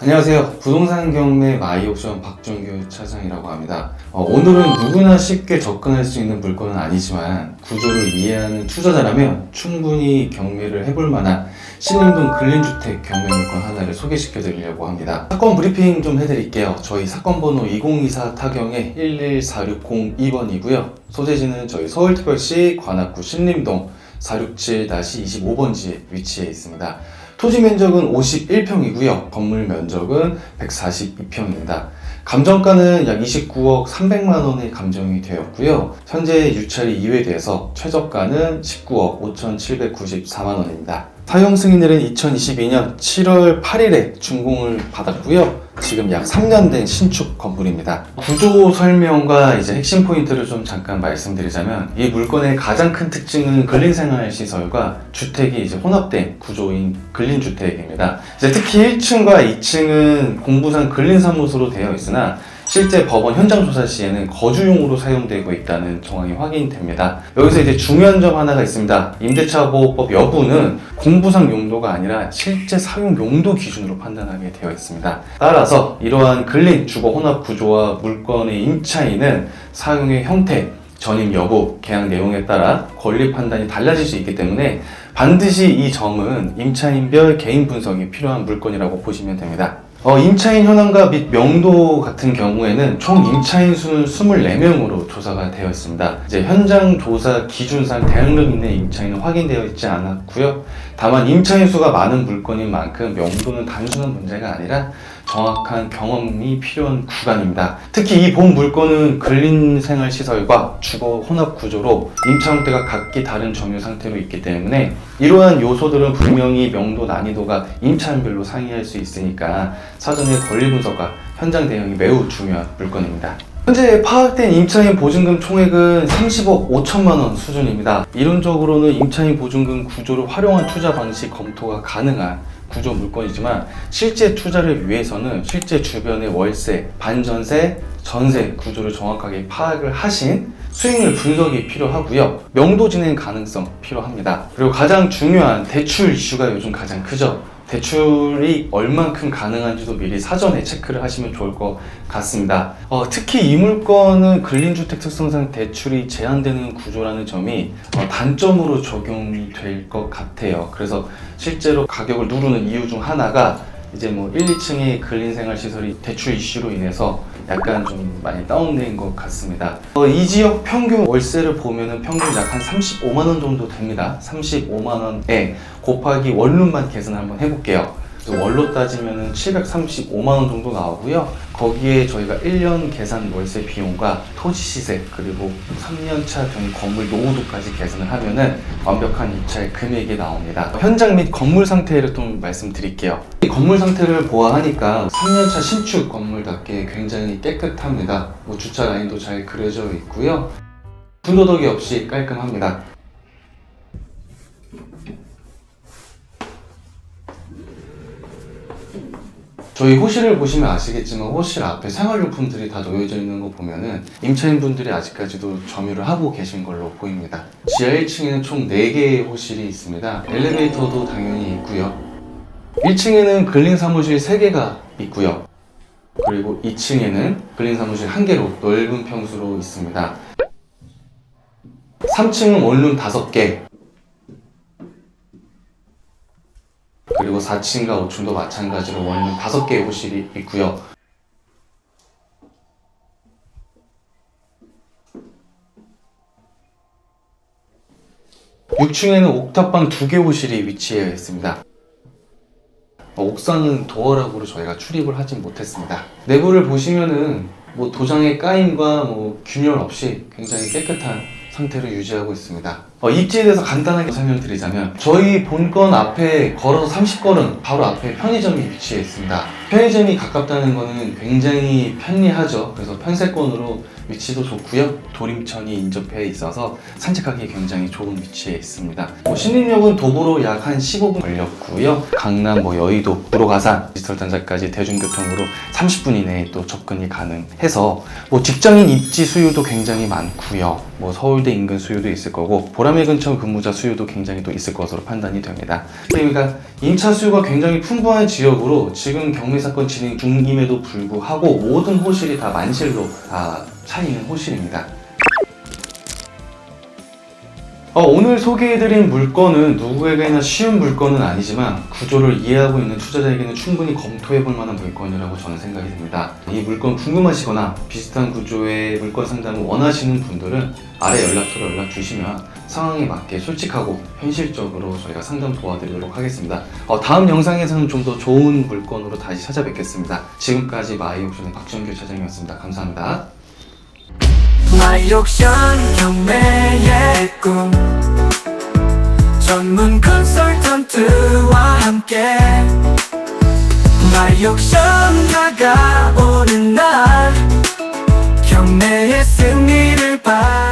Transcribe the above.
안녕하세요. 부동산 경매 마이옵션 박준규 차장이라고 합니다. 어, 오늘은 누구나 쉽게 접근할 수 있는 물건은 아니지만 구조를 이해하는 투자자라면 충분히 경매를 해볼 만한 신림동 근린주택 경매 물건 하나를 소개시켜 드리려고 합니다. 사건 브리핑 좀 해드릴게요. 저희 사건 번호 2024 타경의 114602번이고요. 소재지는 저희 서울특별시 관악구 신림동 467-25번지에 위치해 있습니다. 토지 면적은 51평이고요. 건물 면적은 142평입니다. 감정가는 약 29억 300만 원에 감정이 되었고요. 현재 유찰이 2회돼서 최저가는 19억 5,794만 원입니다. 사용 승인일은 2022년 7월 8일에 준공을 받았고요. 지금 약 3년 된 신축 건물입니다. 구조 설명과 이제 핵심 포인트를 좀 잠깐 말씀드리자면 이 물건의 가장 큰 특징은 근린 생활 시설과 주택이 이제 혼합된 구조인 근린 주택입니다. 이제 특히 1층과 2층은 공부상 근린 사무소로 되어 있으나 실제 법원 현장 조사 시에는 거주용으로 사용되고 있다는 정황이 확인됩니다. 여기서 이제 중요한 점 하나가 있습니다. 임대차 보호법 여부는 공부상 용도가 아니라 실제 사용 용도 기준으로 판단하게 되어 있습니다. 따라서 이러한 근린 주거 혼합 구조와 물건의 임차인은 사용의 형태, 전입 여부, 계약 내용에 따라 권리 판단이 달라질 수 있기 때문에 반드시 이 점은 임차인별 개인 분석이 필요한 물건이라고 보시면 됩니다. 어, 임차인 현황과 및 명도 같은 경우에는 총 임차인 수는 24명으로 조사가 되어 있습니다. 이제 현장 조사 기준상 대학력 이내 임차인은 확인되어 있지 않았고요. 다만 임차인 수가 많은 물건인 만큼 명도는 단순한 문제가 아니라 정확한 경험이 필요한 구간입니다. 특히 이 본 물건은 근린생활 시설과 주거 혼합 구조로 임차 형태가 각기 다른 점유 상태로 있기 때문에 이러한 요소들은 분명히 명도 난이도가 임차인별로 상이할 수 있으니까 사전에 권리 분석과 현장 대응이 매우 중요한 물건입니다. 현재 파악된 임차인 보증금 총액은 30억 5천만 원 수준입니다. 이론적으로는 임차인 보증금 구조를 활용한 투자 방식 검토가 가능한 구조 물건이지만 실제 투자를 위해서는 실제 주변의 월세, 반전세, 전세 구조를 정확하게 파악을 하신 수익률 분석이 필요하고요. 명도 진행 가능성 필요합니다. 그리고 가장 중요한 대출 이슈가 요즘 가장 크죠. 대출이 얼만큼 가능한지도 미리 사전에 체크를 하시면 좋을 것 같습니다. 어, 특히 이 물건은 근린주택 특성상 대출이 제한되는 구조라는 점이 어, 단점으로 적용이 될 것 같아요. 그래서 실제로 가격을 누르는 이유 중 하나가 이제 뭐 1, 2층의 근린생활 시설이 대출 이슈로 인해서 약간 좀 많이 다운된 것 같습니다. 어, 이 지역 평균 월세를 보면은 평균 약 한 35만 원 정도 됩니다. 35만 원에 곱하기 원룸만 계산 한번 해볼게요. 그래서 월로 따지면은 735만 원 정도 나오고요. 거기에 저희가 1년 계산 월세 비용과 토지 시세 그리고 3년차 된 건물 노후도까지 계산을 하면은 완벽한 입찰 금액이 나옵니다. 현장 및 건물 상태를 좀 말씀드릴게요. 이 건물 상태를 보아하니까 3년차 신축 건물답게 굉장히 깨끗합니다. 뭐 주차 라인도 잘 그려져 있고요. 군더더기 없이 깔끔합니다. 저희 호실을 보시면 아시겠지만 호실 앞에 생활용품들이 다 놓여져 있는 거 보면은 임차인분들이 아직까지도 점유를 하고 계신 걸로 보입니다. 지하 1층에는 총 4개의 호실이 있습니다. 엘리베이터도 당연히 있고요. 1층에는 근린 사무실 3개가 있고요. 그리고 2층에는 근린 사무실 1개로 넓은 평수로 있습니다. 3층은 원룸 5개, 그리고 4층과 5층도 마찬가지로 원룸 5개의 호실이 있고요. 육층에는 옥탑방 2개 호실이 위치해 있습니다. 어, 옥상은 도어락으로 저희가 출입을 하진 못했습니다. 내부를 보시면은 뭐 도장의 까임과 뭐 균열 없이 굉장히 깨끗한 상태를 유지하고 있습니다. 어, 입지에 대해서 간단하게 설명드리자면 저희 본건 앞에 걸어서 30걸음 바로 앞에 편의점이 위치해 있습니다. 편의점이 가깝다는 것은 굉장히 편리하죠. 그래서 편세권으로 위치도 좋고요. 도림천이 인접해 있어서 산책하기 굉장히 좋은 위치에 있습니다. 뭐 신림역은 도보로 약 한 15분 걸렸고요. 강남, 뭐 여의도, 우로가산, 디지털 단자까지 대중교통으로 30분 이내에 또 접근이 가능해서 뭐 직장인 입지 수요도 굉장히 많고요. 뭐 서울대 인근 수요도 있을 거고 보라매 근처 근무자 수요도 굉장히 또 있을 것으로 판단이 됩니다. 그러니까 임차 수요가 굉장히 풍부한 지역으로 지금 경매 사건 진행 중임에도 불구하고 모든 호실이 다 만실로 다 차있는 호실입니다. 어, 오늘 소개해드린 물건은 누구에게나 쉬운 물건은 아니지만 구조를 이해하고 있는 투자자에게는 충분히 검토해볼 만한 물건이라고 저는 생각이 듭니다. 이 물건 궁금하시거나 비슷한 구조의 물건 상담을 원하시는 분들은 아래 연락처로 연락 주시면 상황에 맞게 솔직하고 현실적으로 저희가 상담 도와드리도록 하겠습니다. 어, 다음 영상에서는 좀 더 좋은 물건으로 다시 찾아뵙겠습니다. 지금까지 마이옵션의 박준규 차장이었습니다. 감사합니다. 파이옥션 경매의 꿈. 전문 컨설턴트와 함께 파이옥션 다가오는 날 경매의 승리를 봐